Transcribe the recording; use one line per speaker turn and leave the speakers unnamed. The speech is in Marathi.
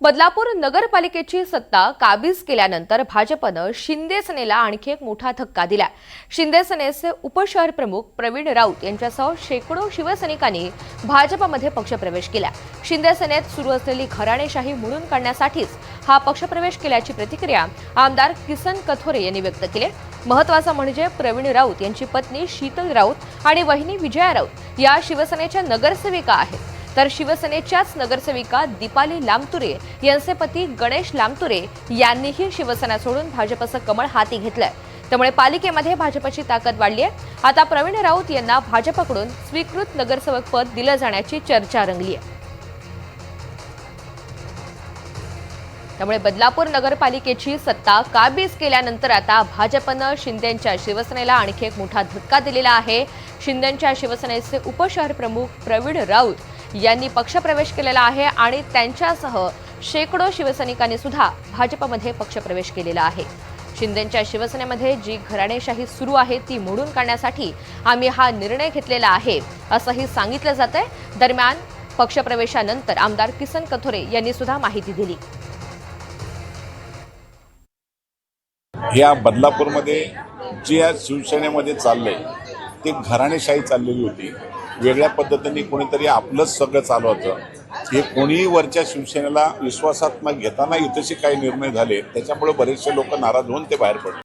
बदलापूर नगरपालिकेची सत्ता काबीज केल्यानंतर भाजपनं शिंदे सेनेला आणखी एक मोठा धक्का दिला शिंदे सेनेचे उपशहर प्रमुख प्रवीण राऊत यांच्यासह शेकडो शिवसैनिकांनी भाजपमध्ये पक्षप्रवेश केला. शिंदे सेनेत सुरू असलेली घराणेशाही म्हणून काढण्यासाठीच हा पक्षप्रवेश केल्याची प्रतिक्रिया आमदार किसन कथोरे यांनी व्यक्त केली. महत्वाचं म्हणजे प्रवीण राऊत यांची पत्नी शीतल राऊत आणि वहिनी विजया राऊत या शिवसेनेच्या नगरसेविका आहेत. तर शिवसेनेच्याच नगरसेविका दीपाली लामतुरे यांचे पती गणेश लामतुरे यांनीही शिवसेना सोडून भाजपचं कमळ हाती घेतलंय. त्यामुळे पालिकेमध्ये भाजपची ताकद वाढली आहे आता प्रवीण राऊत यांना भाजपकडून स्वीकृत नगरसेवक पद दिलं जाण्याची चर्चा रंगली आहे त्यामुळे बदलापूर नगरपालिकेची सत्ता काबीज केल्यानंतर आता भाजपनं शिंदेच्या शिवसेनेला आणखी एक मोठा धक्का दिलेला आहे. शिंदेच्या शिवसेनेचे उपशहर प्रमुख प्रवीण राऊत यांनी पक्षप्रवेश केलेला आहे आणि त्यांच्यासह शेकडो शिवसैनिकांनी सुद्धा भाजपमध्ये पक्षप्रवेश केलेला आहे. शिंदेच्या शिवसेनेमध्ये जी घराणेशाही सुरू आहे ती मोडून काढण्यासाठी आम्ही हा निर्णय घेतलेला आहे असंही सांगितलं जात आहे दरम्यान पक्षप्रवेशानंतर आमदार किसन कथोरे यांनी सुद्धा माहिती दिली.
या बदलापूरमध्ये जे आज शिवसेनेमध्ये चाललंय ते घराणेशाही चाललेली होती. वेगळ्या पद्धतीने कोणीतरी आपलंच सगळं चालवतं हे कोणीही वरच्या शिवसेनेला विश्वासात न घेताना इथेशी काही निर्णय झाले त्याच्यामुळे बरेचसे लोक नाराज होऊन ते बाहेर पडले.